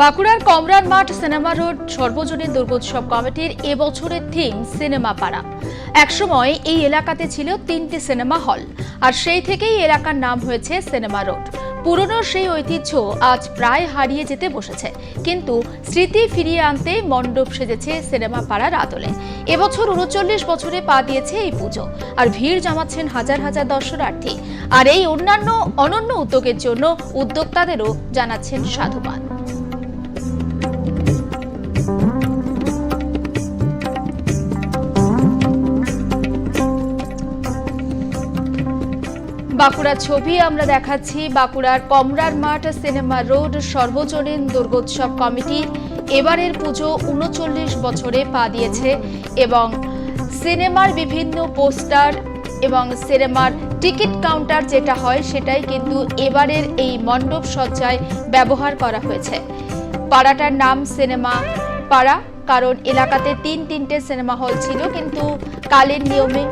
বাঁকুড়ার কমরার মাঠ cinema road সর্বজনীন দুর্গোৎসব কমিটির এবছরের থিম সিনেমা পাড়া। একসময় এই এলাকাতে ছিল তিনটি সিনেমা হল, আর সেই থেকেই এলাকার নাম হয়েছে সিনেমা রোড। পুরনো সেই ঐতিহ্য আজ প্রায় হারিয়ে যেতে বসেছে, কিন্তু স্মৃতি ফিরিয়ে আনতে মণ্ডপ সেজেছে সিনেমা পাড়ার আদলে। এবছর উনচল্লিশ বছরে পা দিয়েছে এই পুজো, আর ভিড় জমাচ্ছেন হাজার হাজার দর্শনার্থী। আর এই অন্যান্য অনন্য উদ্যোগের জন্য উদ্যোক্তাদেরও জানাচ্ছেন সাধুবাদ। বাঁকুড়ার ছবি আমরা দেখাচ্ছি। বাঁকুড়ার কমরার মাঠ সিনেমা রোড সর্বজনীন দুর্গোৎসব কমিটি এবারের পুজো উনচল্লিশ বছরে পা দিয়েছে এবং সিনেমার বিভিন্ন পোস্টার এবং সিনেমার টিকিট কাউন্টার যেটা হয় সেটাই কিন্তু এবারের এই মণ্ডপ সজ্জায় ব্যবহার করা হয়েছে। পাড়াটার নাম সিনেমা পাড়া, কারণ এলাকাতে তিন তিনটে সিনেমা হল ছিল, কিন্তু কালের নিয়মে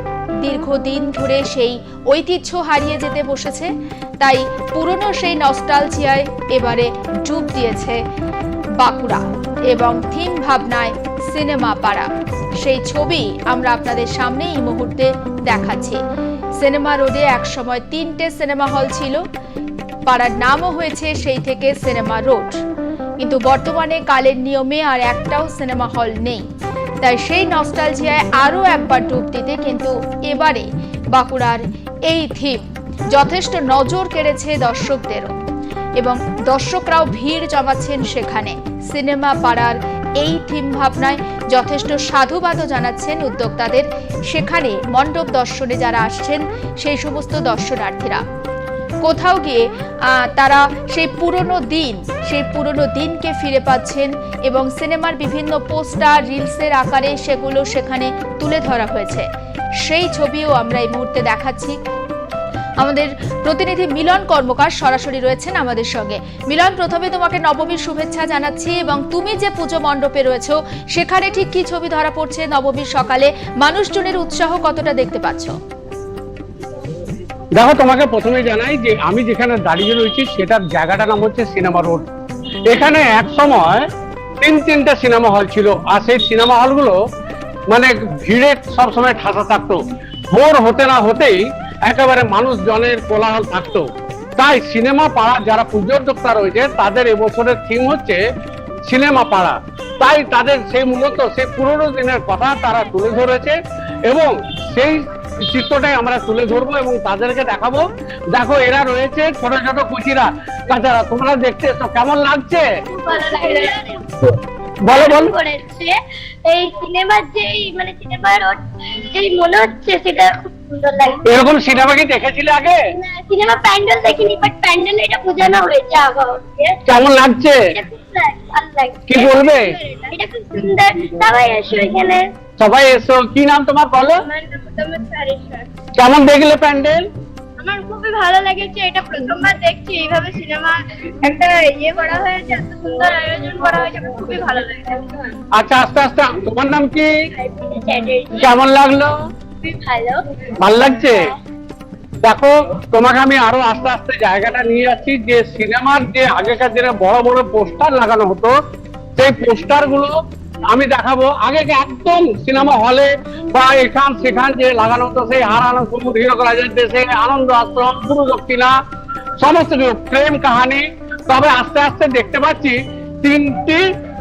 দীর্ঘদিন ধরে সেই ঐতিহ্য হারিয়ে যেতে বসেছে, তাই পুরনো সেই নস্টালজিয়ায় এবারে ডুব দিয়েছে বাঁকুড়া এবং থিম ভাবনায় সিনেমা পাড়া। সেই ছবি আমরা আপনাদের সামনে এই মুহূর্তে দেখাচ্ছি। সিনেমা রোডে একসময় তিনটে সিনেমা হল ছিল, পাড়ার নামও হয়েছে সেই থেকে সিনেমা রোড। কিন্তু বর্তমানে কালের নিয়মে আর একটাও সিনেমা হল নেই। তাই সেই নস্টালজিয়ায় আরও একবার ডুব দিতে কিন্তু এবারে বাঁকুড়ার এই থিম, যথেষ্ট নজর কেড়েছে দর্শকদেরও। এবং দর্শকরাও ভিড় জমাচ্ছেন সেখানে। সিনেমা পাড়ার এই থিম ভাবনায় যথেষ্ট সাধুবাদও জানাচ্ছেন উদ্যোক্তাদের। সেখানে মণ্ডপ দর্শনে যারা আসছেন, সেই সমস্ত দর্শনার্থীরা। কোথাও গিয়ে তারা সেই পুরনো দিন, সেই পুরনো দিনকে ফিরে পাচ্ছেন এবং সিনেমার বিভিন্ন পোস্টার, রিলসের আকারে সেগুলো সেখানে তুলে ধরা হয়েছে। সেই ছবিও আমরা এই মুহূর্তে দেখাচ্ছি। আমাদের প্রতিনিধি মিলন কর্মকার সরাসরি রয়েছেন আমাদের সঙ্গে। মিলন, প্রথমে তোমাকে নবমীর শুভেচ্ছা জানাচ্ছি এবং তুমি যে পুজো মণ্ডপে রয়েছো, সেখানে ঠিক কি ছবি ধরা পড়ছে নবমীর সকালে? মানুষজনের উৎসাহ কতটা দেখতে পাচ্ছ? দেখো, তোমাকে প্রথমে জানাই যে আমি যেখানে দাঁড়িয়ে রয়েছি, সেটার জায়গাটার নাম হচ্ছে সিনেমা রোড। এখানে এক সময় তিন, তিনটা সিনেমা হল ছিল, আর সেই সিনেমা হলগুলো মানে ভিড়ে সবসময় ঠাসা থাকতো। ভোর হতে না হতেই একেবারে মানুষজনের কোলাহল থাকতো। তাই সিনেমা পাড়া যারা পুজোদ্যোক্তা রয়েছে, তাদের এবছরের থিম হচ্ছে সিনেমা পাড়া। তাই তাদের সেই মূলত, সেই পুরোনো দিনের কথা তারা তুলে ধরেছে এবং সেই চিত্রটাই আমরা তুলে ধরবো এবং তাদেরকে দেখাবো। দেখো এরা রয়েছে ছোট ছোট কুচিরা। কাচারা তোমরা দেখতে এসো কেমন লাগছে? বলো বলো। করেছে। এই সিনেমার যে মানে সিনেমার যেই মনে হচ্ছে সেটা খুব সুন্দর লাগছে। এরকম সিনেমা কি দেখেছিলে আগে? সিনেমা প্যান্ডেল দেখিনি বাট প্যান্ডেল এটা বোঝানো হয়েছে কেমন লাগছে। কি বলবে? এটা খুব সুন্দর। সবাই এসো এখানে। সবাই এসো। কি নাম তোমার বলো? কেমন দেখলে প্যান্ডেল? আমার খুবই ভালো লেগেছে। এটা প্রথমবার দেখছি। এইভাবে সিনেমা একটা ইয়ে করা হয়েছে এত সুন্দর আয়োজন করা হয়েছে। খুবই ভালো লেগেছে। আচ্ছা আস্তে আস্তে। তোমার নাম কি? কেমন লাগল? খুবই ভালো। ভালো লাগছে? দেখো, তোমাকে আমি আরও আস্তে আস্তে জায়গাটা নিয়ে যাচ্ছি, যে সিনেমার যে আগেকার দিনে বড় বড় পোস্টার লাগানো হতো, সেই পোস্টারগুলো আমি দেখাবো। আগে একদম সিনেমা হলে বা এখান সেখান যে লাগানো হতো, সেই হারানো সমুদ্র কলেজের দেশে আনন্দ আশ্রম, গুরু দক্ষিণা, সমস্ত কিছু, প্রেম কাহানি। তবে আস্তে আস্তে দেখতে পাচ্ছি, তিনটি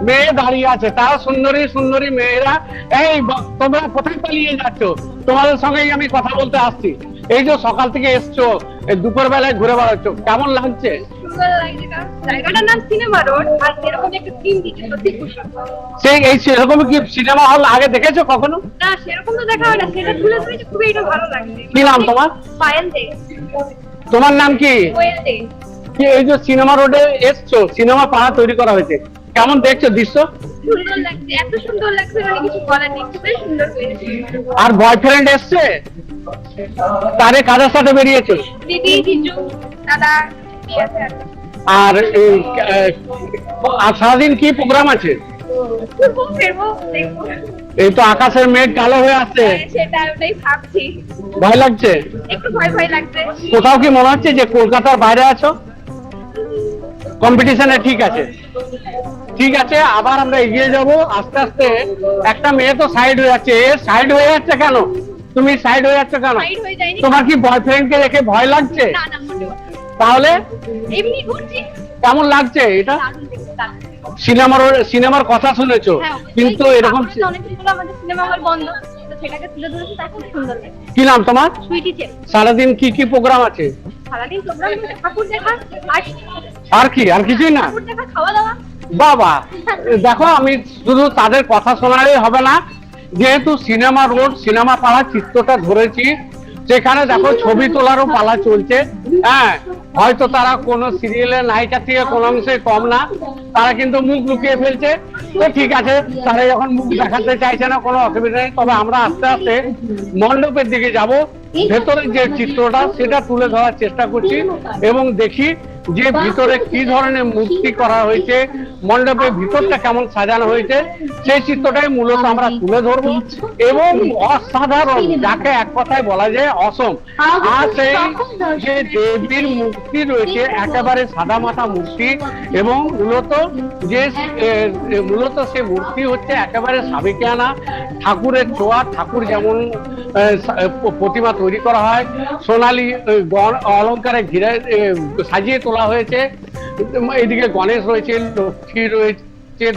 মেয়ে দাঁড়িয়ে আছে। তারা সুন্দরী সুন্দরী মেয়েরা। এই, তোমরা কোথায় পালিয়ে যাচ্ছ? তোমাদের সঙ্গেই আমি কথা বলতে আসছি। এই যে সকাল থেকে এসছো দুপুর বেলায় ঘুরে বেড়াচ্ছ কেমন লাগছে? সুন্দর লাগছে কারণ জায়গাটার নাম সিনেমা রোড আর এরকম একটা থিম দিচ্ছে সত্যি সেই এই সেরকম কি সিনেমা হল আগে দেখেছ কখনো? না সেরকম তো দেখা হয় না সেটা তুলে ধরেছে খুবই এটা ভালো লাগছে। কি নাম তোমার? পায়েল দে। তোমার নাম কি? কোয়েল দে। কি এই যে সিনেমা রোডে এসছো সিনেমা পাড়া তৈরি করা হয়েছে কেমন দেখছ দৃশ্য? সুন্দর লাগছে এত সুন্দর লাগছে মানে কিছু বলার নেই খুবই সুন্দর হয়েছে আর বয়ফ্রেন্ড এসছে? তারে কাদের সাথে বেরিয়েছে দিদি জিজু দাদা আর। আর সারাদিন কি প্রোগ্রাম আছে? এই তো আকাশের মেঘ কালো হয়ে সেটা ওটাই ভাবছি। ভয় লাগছে? একটু ভয় ভয় লাগছে। কোথাও কি মনে হচ্ছে যে কলকাতার বাইরে আছো? কম্পিটিশনে ঠিক আছে। ঠিক আছে আবার আমরা এগিয়ে যাব। আস্তে আস্তে একটা মেয়ে তো সাইড হয়ে যাচ্ছে। এ সাইড হয়ে যাচ্ছে কেন? তুমি সাইড হয়ে যাচ্ছে কেন? তোমার কি বয়ফ্রেন্ডকে দেখে ভয় লাগছে। তাহলে? কেমন লাগছে এটা। সিনেমার সিনেমার কথা শুনেছো? হ্যাঁ, কিন্তু এরকম কি নাম তোমার? সারাদিন কি কি প্রোগ্রাম আছে? সারাদিন প্রোগ্রাম ঠাকুর দেখা আর আর কি আর কিছুই না? খাওয়া দাওয়া। বাবা, দেখো আমি শুধু তাদের কথা শোনালেই হবে না, যেহেতু সিনেমা রোড, সিনেমা পাড়ার চিত্রটা ধরেছি সেখানে দেখো ছবি তোলারও পালা চলছে। হ্যাঁ হয়তো তারা কোনো সিরিয়ালের নায়িকা থেকে কোনো অংশে কম না, তারা কিন্তু মুখ লুকিয়ে ফেলছে। তো ঠিক আছে, তারা যখন মুখ দেখাতে চাইছে না, কোনো অসুবিধা নেই, তবে আমরা আস্তে আস্তে মণ্ডপের দিকে যাব। ভেতরের যে চিত্রটা, সেটা তুলে ধরার চেষ্টা করছি এবং দেখি যে ভিতরে কি ধরনের মূর্তি করা হয়েছে মণ্ডপের ভিতরটা কেমন সাজানো হয়েছে সেই চিত্রটাই মূলত আমরা তুলে ধরবো। এবং অসাধারণ যাকে এক কথায় বলা যায় অসম। আর সেই যে দেবীর মূর্তি রয়েছে একেবারে সাদা মাথা মূর্তি এবং মূলত যে এ, মূলত সে মূর্তি হচ্ছে একেবারে সাবেকিয়ানা ঠাকুরের ছোঁয়া ঠাকুর যেমন প্রতিমা তৈরি করা হয় সোনালী অলঙ্কারে ঘিরে সাজিয়ে তোলা হয়েছে। এদিকে গণেশ রয়েছে, লক্ষ্মী রয়েছে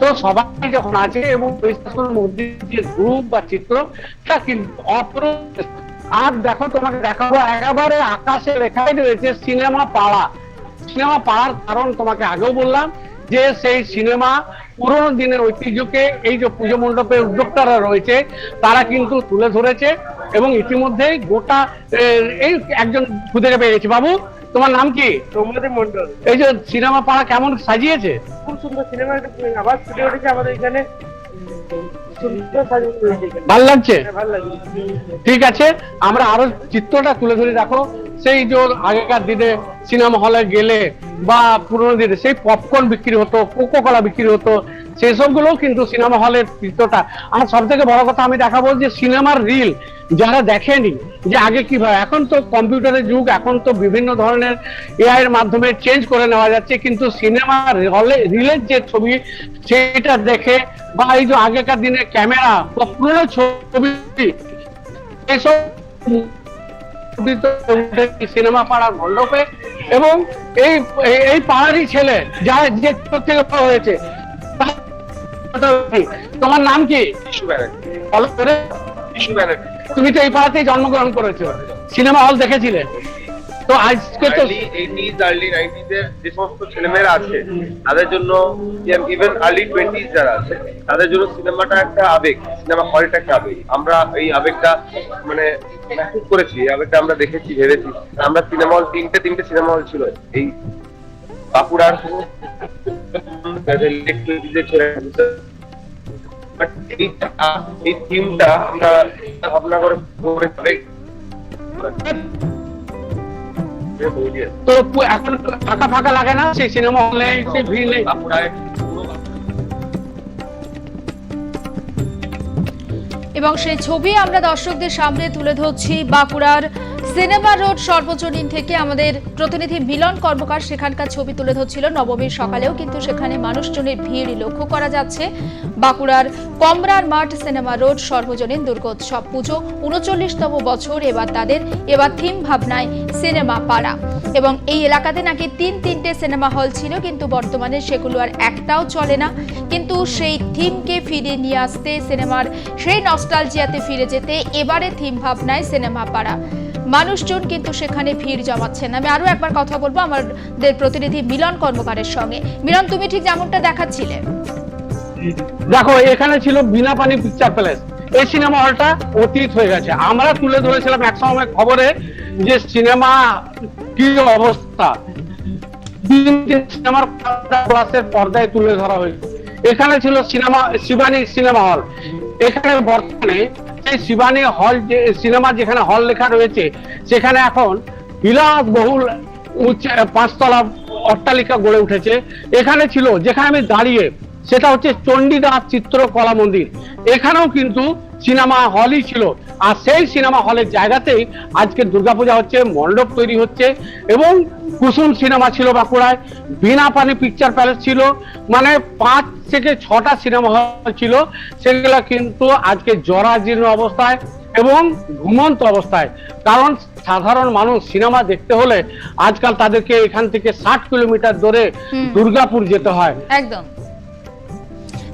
তো সবাই যখন আছে এবং বিশ্বাসের মধ্যে যে গ্রুপ বা চিত্র, তা কিন্তু অপরূপ। আর দেখো, তোমাকে দেখাবো, একেবারে আকাশে লেখাই রয়েছে সিনেমা পাড়া। সিনেমা পাড়ার কারণ তোমাকে আগেও বললাম যে সেই সিনেমা পুরোনো দিনের ঐতিহ্যকে, এই যে পুজো মণ্ডপের উদ্যোক্তারা রয়েছে, তারা কিন্তু তুলে ধরেছে। এবং ইতিমধ্যে গোটা এই একজন খুঁজে পেয়ে গেছি। বাবু তোমার নাম কি? সৌমদে মন্ডল এই যে সিনেমা পাড়া কেমন সাজিয়েছে? খুব সুন্দর সিনেমা আবার ফুটে উঠেছে আমাদের এখানে। ভালো লাগছে? হ্যাঁ, ভালো লাগে ঠিক আছে আমরা আরও চিত্রটা তুলে ধরে রাখো। সেই যে আগেকার দিনে সিনেমা হলে গেলে বা পুরোনো দিনে সেই পপকর্ন বিক্রি হতো কোকো কলা বিক্রি হতো সেই সবগুলো কিন্তু সিনেমা হলের চিত্রটা আর সব থেকে বড় কথা আমি দেখাবো যে সিনেমার রিল যারা দেখেনি, যে আগে কীভাবে এখন তো কম্পিউটারের যুগ, এখন তো বিভিন্ন ধরনের এআই এর মাধ্যমে চেঞ্জ করে নেওয়া যাচ্ছে, কিন্তু সিনেমা হলে রিলের যে ছবি সেটা দেখে বা এই যে আগেকার দিনে ক্যামেরা বা পুরোনো ছবি, এসব সিনেমা পাড়ার মণ্ডপে। এবং এই এই- পাহাড়ি ছেলে যা যে থেকে হয়েছে তোমার নাম কি? তুমি তো এই পাড়াতেই জন্মগ্রহণ করেছ। সিনেমা হল দেখেছিলে? তো আজকে তো সমস্ত ছেলেমেয়েরা আছে, তাদের জন্য ইভেন আর্লি টোয়েন্টিজ যারা আছে, তাদের জন্য সিনেমাটা একটা আবেগ, সিনেমা হলটা একটা আবেগ আমরা এই আবেগটা মানে করেছি আবেগটা আমরা দেখেছি, ভেবেছি আমরা সিনেমা হল তিনটে তিনটে সিনেমা হল ছিল এই বাঁকুড়ার late 20s এর ছেলেমেয়েদের। But এইটা- এই থিমটা আমরা ভাবনা করে তো এখন ফাঁকা ফাঁকা লাগে না? সেই সিনেমা হলে সেই ভিড় নেই। এবং সেই ছবি আমরা দর্শকদের সামনে তুলে ধরছি বাঁকুড়ার সিনেমা রোড সর্বজনীন থেকে আমাদের প্রতিনিধি মিলন কর্মকার সেখানকার ছবি তুলে ধরছিল নবমীর সকালেও, কিন্তু সেখানে মানুষজনের ভিড় লক্ষ্য করা যাচ্ছে। বাঁকুড়ার কমরার মাঠ সিনেমা রোড সর্বজনীন দুর্গোৎসব পুজো, উনচল্লিশতম বছর, এবার তাদের, এবার থিম ভাবনায় সিনেমা পাড়া। এবং এই এলাকাতে নাকি তিন তিনটে সিনেমা হল ছিল, কিন্তু বর্তমানে সেগুলো আর একটাও চলে না। কিন্তু সেই থিমকে ফিরে নিয়ে আসতে সিনেমার সেই নস্টালজিয়াতে ফিরে যেতে এবারে থিম ভাবনায় সিনেমা পাড়া। মানুষজন কিন্তু সেখানে ভিড় জমাচ্ছেন। আমি আরও একবার কথা বলব আমাদের প্রতিনিধি মিলন কর্মকারের সঙ্গে। মিলন, তুমি ঠিক যেমনটা দেখাচ্ছিলে। দেখো, এখানে ছিল বিনা পানি পিকচার প্যালেস। এই সিনেমা হলটা অতীত হয়ে গেছে। আমরা তুলে ধরেছিলাম এক সময় খবরে যে সিনেমা কি অবস্থা। সিনেমার ক্লাসের পর্দায় তুলে ধরা হয়েছে। এখানে ছিল সিনেমা, শিবানী সিনেমা হল। এখানে বর্তমানে শিবানী হল যে, সিনেমা যেখানে হল লেখা রয়েছে, সেখানে এখন বিলাস বহুল পাঁচতলা অট্টালিকা গড়ে উঠেছে। এখানে ছিল, যেখানে আমি দাঁড়িয়ে, সেটা হচ্ছে চণ্ডীদাস চিত্রকলা মন্দির। এখানেও কিন্তু সিনেমা হলই ছিল। আর সেই সিনেমা হলের জায়গাতেই আজকে দুর্গাপূজা হচ্ছে মণ্ডপ তৈরি হচ্ছে এবং কুসুম সিনেমা ছিল বাঁকুড়ায় বিনা পানি পিকচার প্যালেস ছিল মানে পাঁচ থেকে ছটা সিনেমা হল ছিল সেগুলো কিন্তু আজকে জরাজীর্ণ অবস্থায় এবং ঘুমন্ত অবস্থায়। কারণ সাধারণ মানুষ সিনেমা দেখতে হলে আজকাল তাদেরকে এখান থেকে ষাট কিলোমিটার দূরে দুর্গাপুর যেতে হয়। একদম।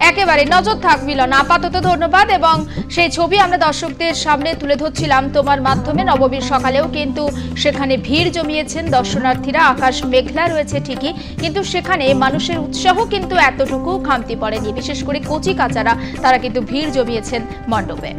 একেবারে নজর থাকবিল না আপাতত ধন্যবাদ এবং সেই ছবি আমরা দর্শকদের সামনে তুলে ধরছিলাম। তোমার মাধ্যমে নবমীর সকালেও কিন্তু সেখানে ভিড় জমিয়েছেন দর্শনার্থীরা। আকাশ মেঘলা রয়েছে ঠিকই, কিন্তু সেখানে মানুষের উৎসাহ কিন্তু এতটুকু খামতি পড়েনি। বিশেষ করে কচি কাচারা, তারা কিন্তু ভিড় জমিয়েছেন মণ্ডপে।